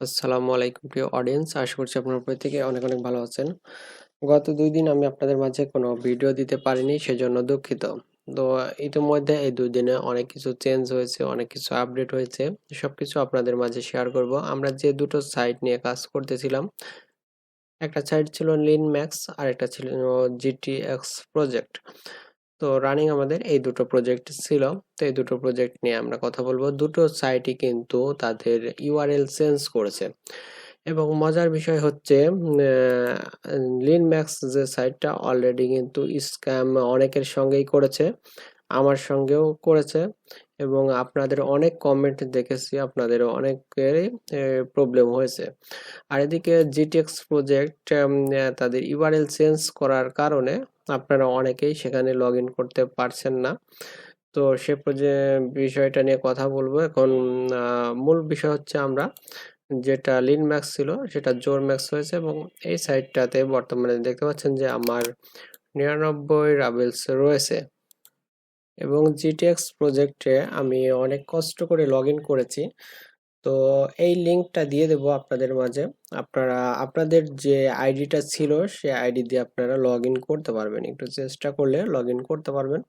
আসসালামু আলাইকুম প্রিয় অডিয়েন্স আশা করছি আপনারা প্রত্যেকে অনেক অনেক ভালো আছেন। গত দুই দিন আমি আপনাদের মাঝে কোনো ভিডিও দিতে পারিনি, সেজন্য দুঃখিত। তো ইতিমধ্যে এই দুই দিনে অনেক কিছু চেঞ্জ হয়েছে, অনেক কিছু আপডেট হয়েছে, সবকিছু আপনাদের মাঝে শেয়ার করব। আমরা যে দুটো সাইট নিয়ে কাজ করতেছিলাম, একটা সাইট ছিল লিন ম্যাক্স আর একটা ছিল জিটিএক্স প্রজেক্ট তো রানিং আমাদের এই দুটো প্রজেক্ট ছিল। তো এই দুটো প্রজেক্ট নিয়ে আমরা কথা বলব। দুটো সাইটই কিন্তু তাদের ইউআরএল চেঞ্জ করেছে। এবং মজার বিষয় হচ্ছে লিন ম্যাক্স যে সাইটটা অলরেডি কিন্তু স্ক্যাম অনেকের সঙ্গেই করেছে, আমার সঙ্গেও করেছে। এবং আপনাদের অনেক কমেন্ট দেখেছি আপনাদের অনেকেরই প্রবলেম হয়েছে। আর এদিকে জিটিএক্স প্রজেক্ট তাদের ইউআরএল চেঞ্জ করার কারণে আপনারা অনেকেই সেখানে লগ ইন করতে পারছেন না। তো সে বিষয়টা নিয়ে কথা বলব। এখন মূল বিষয় হচ্ছে আমরা যেটা লিন ম্যাক্স ছিল সেটা জোর ম্যাক্স হয়েছে এবং এই সাইটটাতে বর্তমানে দেখতে পাচ্ছেন যে আমার নিরানব্বই রাবেলস রয়েছে। এবং জিটিএক্স প্রজেক্টে আমি অনেক কষ্ট করে লগ করেছি। তো এই লিঙ্কটা দিয়ে দেব আপনাদের মাঝে। আপনারা, আপনাদের যে আইডিটা ছিল, সে আইডি দিয়ে আপনারা লগ করতে পারবেন। একটু চেষ্টা করলে লগ করতে পারবেন।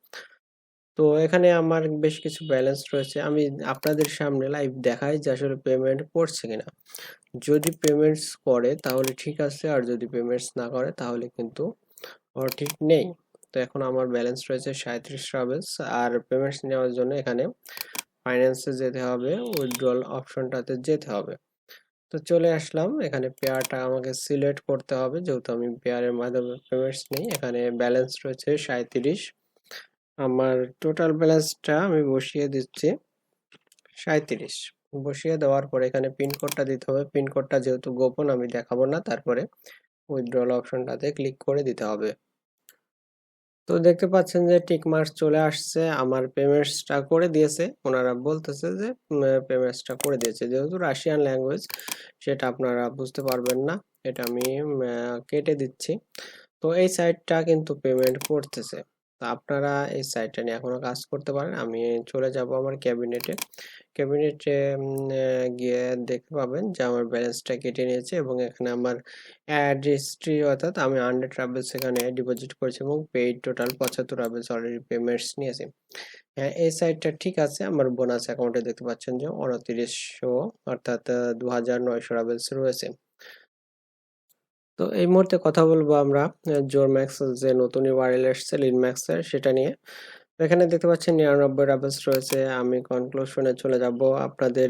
তো এখানে আমার বেশ কিছু ব্যালেন্স রয়েছে। আমি আপনাদের সামনে লাইভ দেখাই যে আসলে পেমেন্ট করছে কিনা। যদি পেমেন্টস করে, তাহলে ঠিক আছে। আর যদি পেমেন্টস না করে, তাহলে কিন্তু ঠিক নেই। তো এখন আমার ব্যালেন্স রয়েছে সাঁত্রিশ ট্রাভেলস আর পেমেন্টস নেওয়ার জন্য এখানে ফাইন্যান্সে যেতে হবে উইথড্রল অপশনটাতে যেতে হবে। তো চলে আসলাম, এখানে পেয়ারটা আমাকে সিলেক্ট করতে হবে, যেহেতু আমি পেয়ারের মাধ্যমে পেমেন্টস নেই, এখানে ব্যালেন্স রয়েছে সাঁত্রিশ আমার টোটাল ব্যালেন্সটা আমি বসিয়ে দিচ্ছি সাঁত্রিশ বসিয়ে দেওয়ার পরে এখানে পিনকোডটা দিতে হবে পিনকোডটা যেহেতু গোপন, আমি দেখাবো না, তারপরে উইথড্রল অপশনটাতে ক্লিক করে দিতে হবে। তো দেখতে পাচ্ছেন যে টিক মার্কস চলে আসছে, আমার পেমেন্টসটা করে দিয়েছে। ওনারা বলতেছে যে পেমেন্টসটা করে দিয়েছে। যেহেতু রাশিয়ান ল্যাঙ্গুয়েজ, সেটা আপনারা বুঝতে পারবেন না। এটা আমি কেটে দিচ্ছি। তো এই সাইটটা কিন্তু পেমেন্ট করতেছে। আপনারা এই সাইটটা নিয়ে এখনও কাজ করতে পারেন। আমি চলে যাব আমার ক্যাবিনেটে ক্যাবিনেটে গিয়ে দেখতে পাবেন যে আমার ব্যালেন্সটা কেটে নিয়েছে এবং এখানে আমার অ্যাড হিস্ট্রি অর্থাৎ আমি হান্ড্রেড ট্রাভেলস এখানে ডিপোজিট করেছি এবং পেইড টোটাল পঁচাত্তর ট্রাভেলস অলরেডি পেমেন্টস নিয়েছে। হ্যাঁ এই সাইটটা ঠিক আছে। আমার বোনাস অ্যাকাউন্টে দেখতে পাচ্ছেন যে উনত্রিশশো অর্থাৎ দু হাজার নয়শো রয়েছে। তো এই মুহূর্তে কথা বলব আমরা জোর ম্যাক্স যে নতুন ওয়ারেল এসছে লিন ম্যাক্সের সেটা নিয়ে। এখানে দেখতে পাচ্ছেন নিরানব্বই রাবেলস রয়েছে। আমি কনক্লুশনে চলে যাব। আপনাদের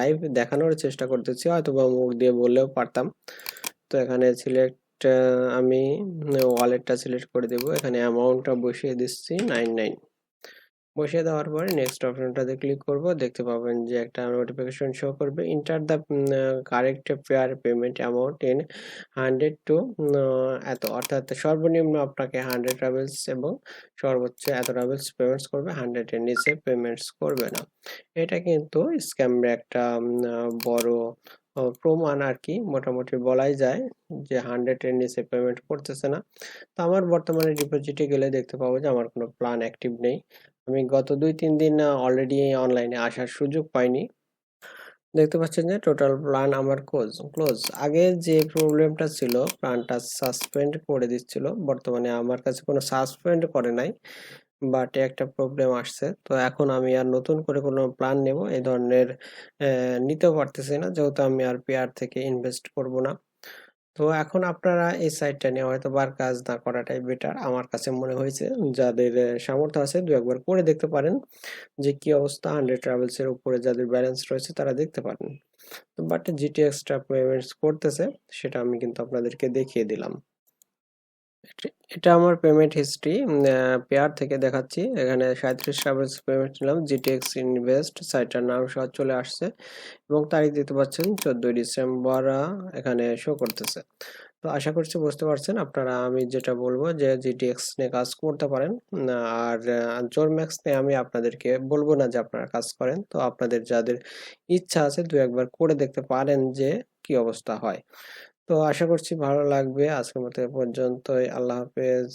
লাইভ দেখানোর চেষ্টা করতেছি হয়তো বা মুখ দিয়ে বললেও পারতাম। তো এখানে সিলেক্ট আমি ওয়ালেটটা সিলেক্ট করে দেব। এখানে অ্যামাউন্টটা বসিয়ে দিচ্ছি নাইন নাইন বসিয়ে দেওয়ার পরে নেক্সট অপশনটাতে ক্লিক করব। দেখতে পাবেন যে একটা নোটিফিকেশন শো করবে। Enter the correct fare payment amount in hundred two এত, অর্থাৎ সর্বনিম্ন আপনাকে হান্ড্রেড ট্রাভেলস এবং সর্বোচ্চ এত ট্রাভেলস পেমেন্টস করবে। হান্ড্রেডের নিচে পেমেন্টস করবে না। এটা কিন্তু স্ক্যামের একটা বড় প্রমাণ আর কি। মোটামুটি বলাই যায় যে হান্ড্রেডের নিচে পেমেন্ট করতেছে না। তো আমার বর্তমানে ডিপোজিটে গেলে দেখতে পাবো যে আমার কোনো প্ল্যান অ্যাক্টিভ নেই। আমি গত দুই, তিন দিন অলরেডি অনলাইনে আসার সুযোগ পাইনি। দেখতে পাচ্ছেন যে টোটাল প্ল্যান আমার ক্লোজ ক্লোজ আগে যে প্রবলেমটা ছিল প্ল্যানটা সাসপেন্ড করে দিচ্ছিল। বর্তমানে আমার কাছে কোনো সাসপেন্ড করে নাই বাট একটা প্রবলেম আসছে। তো এখন আমি আর নতুন করে কোনো প্ল্যান নেব এই ধরনের নিতে পারতেছি না। যেহেতু আমি আর পেয়ার থেকে ইনভেস্ট করব না। তো এখন আপনারা এই সাইটটা নিয়ে হয়তো বার কাজ না করাটাই বেটার আমার কাছে মনে হয়েছে যাদের সামর্থ্য আছে দু একবার করে দেখতে পারেন যে কি অবস্থা হান্ড্রেড ট্রাভেলসের উপরে যাদের ব্যালেন্স রয়েছে তারা দেখতে পারেন। বাট জিটি এক্সট্রা পেমেন্টস করতেছে, সেটা আমি কিন্তু আপনাদেরকে দেখিয়ে দিলাম। এটা আমার পেমেন্ট হিস্ট্রি পেয়ার থেকে দেখাচ্ছি। এখানে সাঁত্রিশ ট্রাভেলস পেমেন্ট নিলাম জিটিএক্স ইনভেস্ট সাইটটার নাম সহ চলে আসছে এবং তারিখ দিতে পারছেন চোদ্দই ডিসেম্বর এখানে শো করতেছে। তো আশা করছি বুঝতে পারছেন, আপনারা আমি যেটা বলব যে জিটিএক্স নিয়ে কাজ করতে পারেন আর জোর ম্যাক্স নিয়ে আমি আপনাদেরকে বলব না যে আপনারা কাজ করেন। তো আপনাদের যাদের ইচ্ছা আছে দু একবার করে দেখতে পারেন যে কি অবস্থা হয়। তো আশা করছি ভালো লাগবে। আজকের মতো পর্যন্তই। আল্লাহ হাফেজ।